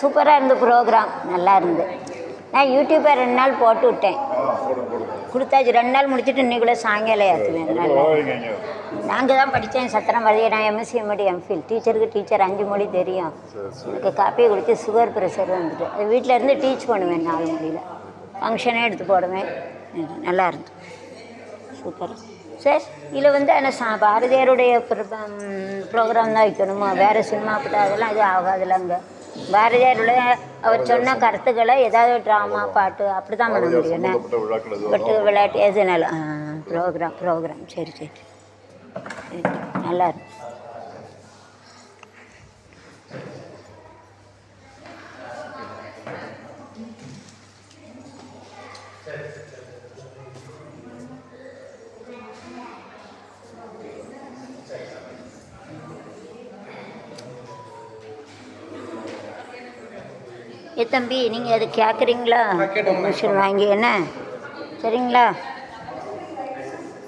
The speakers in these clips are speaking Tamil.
சூப்பராக இருந்து ப்ரோக்ராம் நல்லா இருந்து. நான் யூடியூப்பை ரெண்டு நாள் போட்டு விட்டேன். கொடுத்தாச்சு. ரெண்டு நாள் முடிச்சுட்டு இன்னைக்குள்ளே சாயங்காலம் ஏற்றுவேன் நல்லா நாங்கள் தான் படித்தேன் சத்திரம் வழியை நான் எம்எஸ்சி எம்எடி எம்ஃபில் டீச்சருக்கு டீச்சர் அஞ்சு மொழி தெரியும். எனக்கு காப்பியை குடித்து சுகர் ப்ரெஷர் வந்துட்டு. அது வீட்டில் இருந்து டீச் பண்ணுவேன் நாலு மொழியில் ஃபங்க்ஷனே எடுத்து போடுவேன். நல்லா இருந்து. சூப்பர் சார் இதில் வந்து ஆனால் சா பாரதியாருடைய ப்ரோக்ராம் தான் வைக்கணுமா? வேறு சினிமா பட்ட அதெல்லாம் இது ஆகாதுல்லங்க பாரதியாருடைய அவர் சொன்ன கருத்துக்களை ஏதாவது ட்ராமா பாட்டு அப்படி தான் பண்ண முடியும் பட்டு விளையாட்டு எதுனால ப்ரோக்ராம் ப்ரோக்ராம் சரி சரி சரி, நல்லா இருக்கு. ஏ தம்பி நீங்கள் அது கேட்குறீங்களா மிஷின் வாங்கி என்ன? சரிங்களா?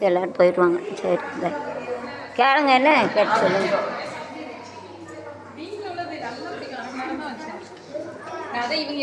எல்லோரும் போயிடுவாங்க. சரி பை கேளுங்க என்ன? கேட்டு சொல்லுங்க. அதான் இவங்க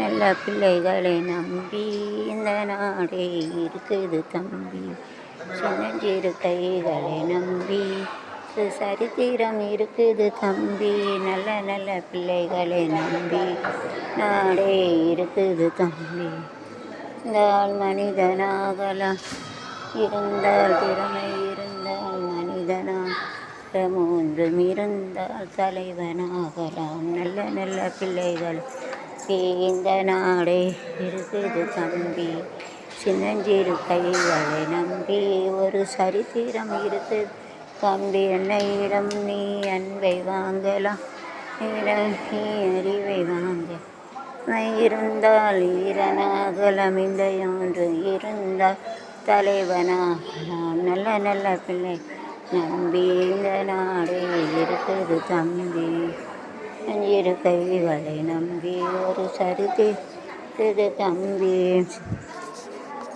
நல்ல பிள்ளைகளை நம்பி இந்த நாடே இருக்குது தம்பி. சின்னஞ்சிறு கைகளை நம்பி சரித்திரம் இருக்குது தம்பி. நல்ல நல்ல பிள்ளைகளை நம்பி நாடே இருக்குது தம்பி. இருந்தால் மனிதனாகலாம். இருந்தால் திறமை இருந்தால் மனிதனாக. மூன்றும் இருந்தால் தலைவனாகலாம். நல்ல நல்ல பிள்ளைகள். இந்த நாடே இருக்குது தம்பி. சின்னஞ்சிறு கைகளை நம்பி ஒரு சரித்திரம் இருக்குது தம்பி என்னையிடம் நீ அன்பை வாங்கலாம். நீ அறிவை வாங்க. இருந்தால் ஈரனாகலம் இந்த ஒன்று இருந்தால் தலைவனாகலாம் நல்ல நல்ல பிள்ளை. நம்பி இந்த நாடே இருக்குது தம்பி. இரு கைகளை நம்பி ஒரு சரித்து தம்பி.